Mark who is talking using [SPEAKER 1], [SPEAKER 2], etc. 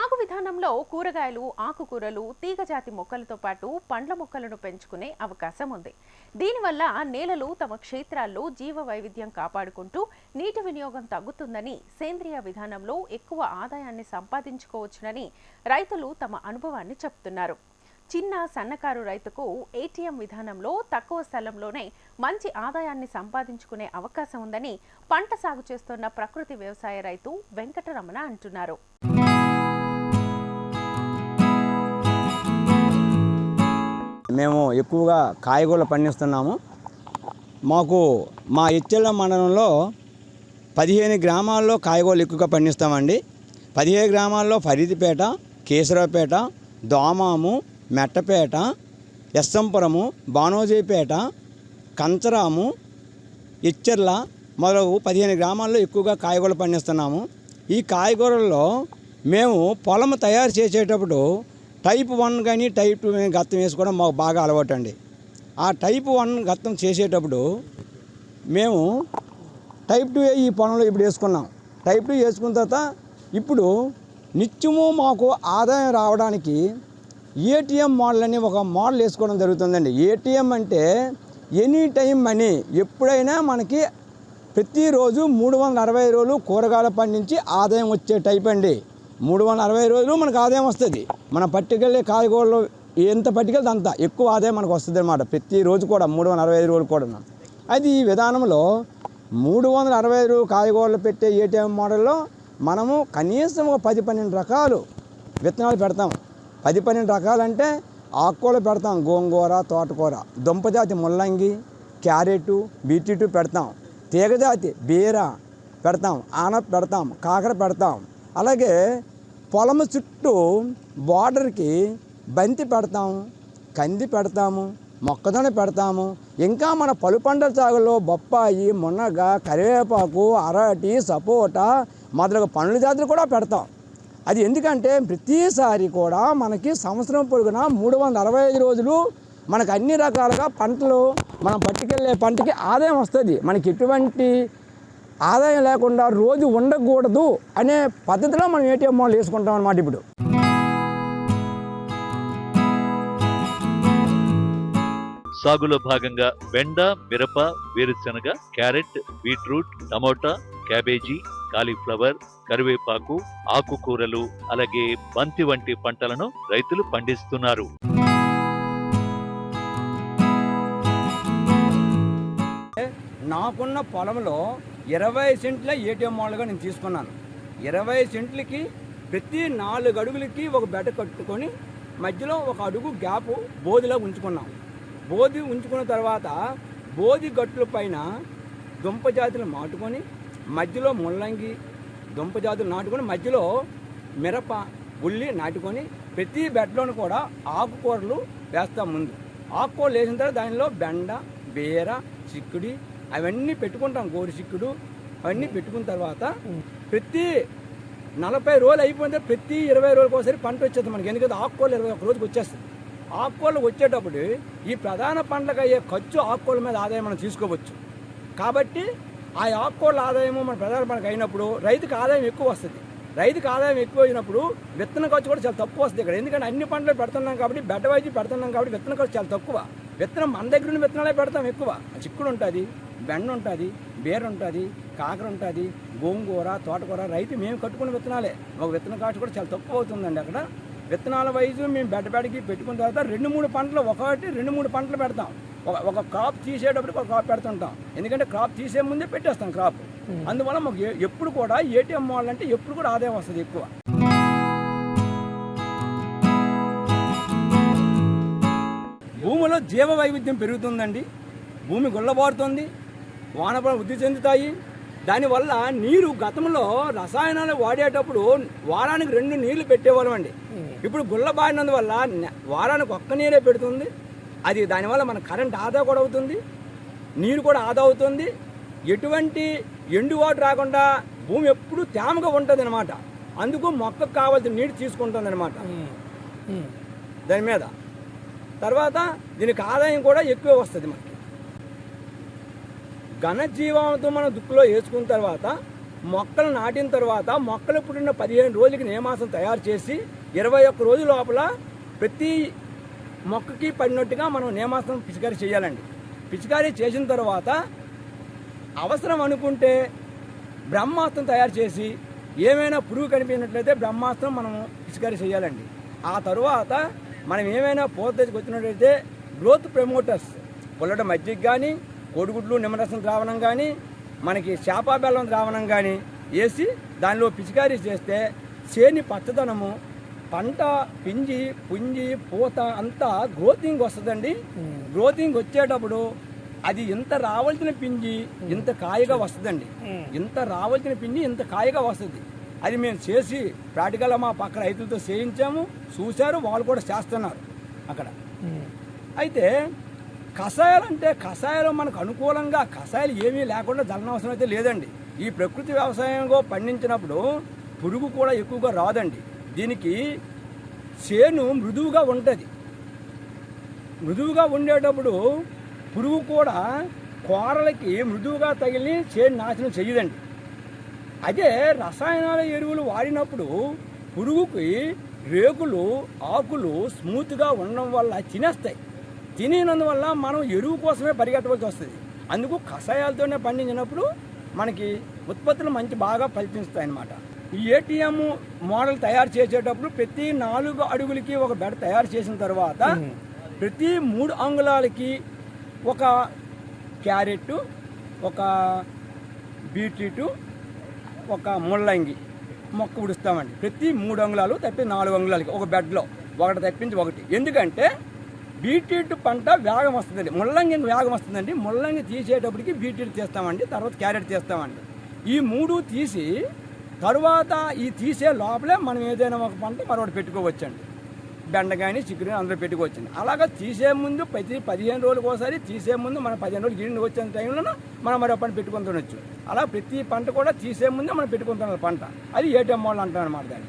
[SPEAKER 1] సాగు విధానంలో కూరగాయలు ఆకుకూరలు తీగజాతి మొక్కలతో పాటు పండ్ల మొక్కలను పెంచుకునే అవకాశం ఉంది. దీనివల్ల నేలలు తమ క్షేత్రాల్లో జీవ వైవిధ్యం కాపాడుకుంటూ నీటి వినియోగం తగ్గుతుందని సేంద్రియ విధానంలో ఎక్కువ ఆదాయాన్ని సంపాదించుకోవచ్చునని రైతులు తమ అనుభవాన్ని చెప్తున్నారు. చిన్న సన్నకారు రైతుకు ఏటీఎం విధానంలో తక్కువ స్థలంలోనే మంచి ఆదాయాన్ని సంపాదించుకునే అవకాశం ఉందని పంట సాగు చేస్తున్న ప్రకృతి వ్యవసాయ రైతు వెంకటరమణ అంటున్నారు.
[SPEAKER 2] మేము ఎక్కువగా కాయగూరలు పండిస్తున్నాము. మాకు మా ఇచ్చెల మండలంలో పదిహేను గ్రామాల్లో కాయగూరలు ఎక్కువగా పండిస్తామండి. పదిహేను గ్రామాల్లో ఫరీదిపేట కేసరావుపేట దోమాము మెట్టపేట ఎస్సంపురము బానోజీపేట కంచరాము ఇచ్చర్ల మొదలగు పదిహేను గ్రామాల్లో ఎక్కువగా కాయగూరలు పండిస్తున్నాము. ఈ కాయగూరల్లో మేము పొలం తయారు చేసేటప్పుడు టైప్ వన్ కానీ టైప్ టూ కానీ గత్తం వేసుకోవడం మాకు బాగా అలవాటు అండి ఆ టైప్ వన్ గత్తం చేసేటప్పుడు మేము టైప్ టూ ఈ పొలంలో ఇప్పుడు వేసుకున్నాం. టైప్ టూ వేసుకున్న తర్వాత ఇప్పుడు నిత్యము మాకు ఆదాయం రావడానికి ఏటీఎం మోడల్ అని ఒక మోడల్ వేసుకోవడం జరుగుతుందండి. ఏటీఎం అంటే ఎనీ టైం మనీ ఎప్పుడైనా మనకి ప్రతిరోజు మూడు వందల అరవై రోజులు కూరగాయలు పండించి ఆదాయం వచ్చే టైప్ అండి. మూడు వందల అరవై రోజులు మనకు ఆదాయం వస్తుంది. మనం పట్టుకెళ్ళే కాయగూరలు ఎంత పట్టుకెళ్తే అంత ఎక్కువ ఆదాయం మనకు వస్తుంది అనమాట ప్రతిరోజు కూడా మూడు వందల అరవై ఐదు రోజులు కూడా అది ఈ విధానంలో మూడు వందల అరవై ఐదు కాయగూరలు పెట్టే ఏటీఎం మోడల్లో మనము కనీసం ఒక పది పన్నెండు రకాలు విత్తనాలు పెడతాం. పది పన్నెండు రకాలంటే ఆకుకూరలు పెడతాం. గోంగూర తోటకూర దుంపజాతి ముల్లంగి క్యారెట్ బీట్రూట్ పెడతాం. తీగజాతి బీర పెడతాం. ఆన పెడతాం. కాకర పెడతాం. అలాగే పొలం చుట్టూ బార్డర్కి బంతి పెడతాము కంది పెడతాము మొక్కజొన్న పెడతాము. ఇంకా మన పలు పంటల సాగులో బొప్పాయి మునగ కరివేపాకు అరటి సపోటా మొదలగు పండ్ల జాతులు కూడా పెడతాం. అది ఎందుకంటే ప్రతిసారి కూడా మనకి సంవత్సరం పొడుగున మూడు వందల అరవై ఐదు రోజులు మనకు అన్ని రకాలుగా పంటలు మనం పట్టుకెళ్ళే పంటకి ఆదాయం వస్తుంది. మనకి ఎటువంటి ఆదాయం లేకుండా రోజు ఉండకూడదు అనే పద్ధతిలో మనం ఏటీఎం మోడల్ వేసుకుంటాం అన్నమాట ఇప్పుడు.
[SPEAKER 3] సాగులో భాగంగా బెండ మిరప వేరుశనగ carrot beetroot tomato cabbage cauliflower కరివేపాకు ఆకుకూరలు అలాగే బంతి వంటి పంటలను రైతులు పండిస్తున్నారు.
[SPEAKER 2] నాకున్న పొలంలో ఇరవై సెంట్ల ఏటీఎం మోడల్గా నేను తీసుకున్నాను. ఇరవై సెంట్లకి ప్రతి నాలుగు అడుగులకి ఒక బెడ కట్టుకొని మధ్యలో ఒక అడుగు గ్యాప్ బోధిలో ఉంచుకున్నాం. బోధి ఉంచుకున్న తర్వాత బోధి గట్టుల పైన దుంప జాతులు నాటుకొని మధ్యలో ముల్లంగి దుంప జాతులు నాటుకొని మధ్యలో మిరప ఉల్లి నాటుకొని ప్రతి బెడ్లోనూ కూడా ఆకుకూరలు వేస్తాం ముందు. ఆకుకూరలు వేసిన తర్వాత దానిలో బెండ బీర చిక్కుడి అవన్నీ పెట్టుకుంటాం గోరు చిక్కుడు అవన్నీ పెట్టుకున్న తర్వాత ప్రతి నలభై రోజులు తర్వాత ప్రతి ఇరవై రోజులకు ఒకసారి పంట వచ్చేది మనకి. ఎందుకంటే ఆకుకూరలు ఇరవై ఒక రోజుకి వచ్చేస్తుంది ఆకుకూరలు వచ్చేటప్పుడు ఈ ప్రధాన పంటలకు అయ్యే ఖర్చు ఆకుకూరల మీద ఆదాయం మనం తీసుకోవచ్చు. కాబట్టి ఆ ఆకుకూరల ఆదాయము మన ప్రధాన పంటకు అయినప్పుడు రైతుకు ఆదాయం ఎక్కువ వస్తుంది. రైతుకు ఆదాయం ఎక్కువ అయినప్పుడు విత్తన ఖర్చు కూడా చాలా తక్కువ వస్తుంది ఇక్కడ. ఎందుకంటే అన్ని పంటలు పెడుతున్నాం కాబట్టి బెడ్డ వైద్యం పెడుతున్నాం కాబట్టి విత్తన ఖర్చు చాలా తక్కువ. విత్తనం మన దగ్గర ఉన్న విత్తనాలే పెడతాం ఎక్కువ. చిక్కుడు ఉంటుంది బెండ ఉంటుంది బీర ఉంటుంది కాకర ఉంటుంది గోంగూర తోటకూర రైతు మేము కట్టుకున్న విత్తనాలే. ఒక విత్తన ఖర్చు కూడా చాలా తక్కువ అవుతుందండి అక్కడ. విత్తనాల వైజు మేము బెడ్డ బెడకి పెట్టుకున్న తర్వాత రెండు మూడు పంటలు ఒకటి రెండు మూడు పంటలు పెడతాం. ఒక ఒక క్రాప్ తీసేటప్పుడు ఒక క్రాప్ పెడుతుంటాం. ఎందుకంటే క్రాప్ తీసే ముందే పెట్టేస్తాం క్రాప్ అందువల్ల మాకు ఎప్పుడు కూడా ఏటీఎం అంటే ఎప్పుడు కూడా ఆదాయం వస్తుంది ఎక్కువ. భూమిలో జీవ వైవిధ్యం పెరుగుతుందండి. భూమి గుల్లబారుతుంది. వానపాలు వృద్ధి చెందుతాయి. దానివల్ల నీరు గతంలో రసాయనాలు వాడేటప్పుడు వారానికి రెండు నీళ్ళు పెట్టేవాళ్ళం అండి. ఇప్పుడు గుల్లబారినందువల్ల నె- వారానికి ఒక్క నీరే పెడుతుంది. అది దానివల్ల మన కరెంట్ ఆదా కూడా అవుతుంది. నీరు కూడా ఆదా అవుతుంది. ఎటువంటి ఎండువాటు రాకుండా భూమి ఎప్పుడు తేమగా ఉంటుంది అనమాట అందుకు మొక్కకు కావాల్సిన నీరు తీసుకుంటుంది అనమాట దాని మీద. తర్వాత దీనికి ఆదాయం కూడా ఎక్కువ వస్తుంది మనకి. ఘనజీవామృతం మనం దుక్కులో వేసుకున్న తర్వాత మొక్కలు నాటిన తర్వాత మొక్కలు పుట్టిన పదిహేను రోజులకి నియమాసం తయారు చేసి ఇరవై ఒక్క రోజు లోపల ప్రతి మొక్కకి పడినట్టుగా మనం నేమాసం పిచికారీ చేయాలండి. పిచికారీ చేసిన తర్వాత అవసరం అనుకుంటే బ్రహ్మాస్త్రం తయారు చేసి ఏమైనా పురుగు కనిపించినట్లయితే బ్రహ్మాస్త్రం మనం పిచికారీ చేయాలండి. ఆ తరువాత మనం ఏమైనా పూర్తి వచ్చినట్లయితే గ్రోత్ ప్రమోటర్స్ పుల్లట మజ్జిగ కానీ కోడిగుడ్లు నిమ్మరసం ద్రావణం కానీ మనకి చేప బెల్లం ద్రావణం కానీ వేసి దానిలో పిచికారీ చేస్తే చేని పచ్చదనము పంట పింజి పుంజి పూత అంతా గ్రోతింగ్ వస్తుందండి. గ్రోతింగ్ వచ్చేటప్పుడు అది ఇంత రావాల్సిన పింజి ఇంత కాయగా వస్తుందండి. ఇంత రావాల్సిన పింజి ఇంత కాయగా వస్తుంది. అది మేము చేసి ప్రాక్టికల్గా మా పక్క రైతులతో చేయించాము. చూశారు వాళ్ళు కూడా చేస్తున్నారు అక్కడ. అయితే కషాయాలు అంటే కషాయాలు మనకు అనుకూలంగా కషాయాలు ఏమీ లేకుండా జలనవసరం అయితే లేదండి. ఈ ప్రకృతి వ్యవసాయంలో పండించినప్పుడు పురుగు కూడా ఎక్కువగా రాదండి. దీనికి చేను మృదువుగా ఉంటుంది. మృదువుగా ఉండేటప్పుడు పురుగు కూడా కూరలకి మృదువుగా తగిలి చేను నాశనం చేయదండి అదే రసాయనాల ఎరువులు వాడినప్పుడు పురుగుకి రేకులు ఆకులు స్మూత్గా ఉండడం వల్ల తినేస్తాయి. తినేనందువల్ల మనం ఎరువు కోసమే పరిగెట్టవలసి వస్తుంది. అందుకు కషాయాలతోనే పండించినప్పుడు మనకి ఉత్పత్తులు మంచి బాగా ఫలిపిస్తాయి అన్నమాట ఈ ఏటీఎం మోడల్ తయారు చేసేటప్పుడు ప్రతి నాలుగు అడుగులకి ఒక బెడ్ తయారు చేసిన తర్వాత ప్రతి మూడు అంగుళాలకి ఒక క్యారెట్ ఒక బీట్రూట్ ఒక ముల్లంగి మొక్క ఉడుస్తామండి. ప్రతి మూడు అంగుళాలు తప్పి నాలుగు అంగుళాలకి ఒక బెడ్లో ఒకటి తప్పించి ఒకటి. ఎందుకంటే బీట్రూట్ పంట వేగం వస్తుందండి. ముల్లంగి వేగం వస్తుందండి? ముల్లంగి తీసేటప్పటికి బీట్రూట్ తీస్తామండి తర్వాత క్యారెట్ తీస్తామండి. ఈ మూడు తీసి తరువాత ఈ తీసే లోపలే మనం ఏదైనా ఒక పంట మరొకటి పెట్టుకోవచ్చండి. బెండ కానీ అందరూ అందులో పెట్టుకోవచ్చండి. అలాగా తీసే ముందు ప్రతి పదిహేను రోజులకు ఒకసారి తీసే ముందు మనం పదిహేను రోజులు గిరిని వచ్చిన టైంలో మనం మరో పంట పెట్టుకొని తినొచ్చు. అలా ప్రతి పంట కూడా తీసే ముందే మనం పెట్టుకొని తినాలి పంట. అది ఏటీఎం వాళ్ళు అంటారు అనమాట దాన్ని.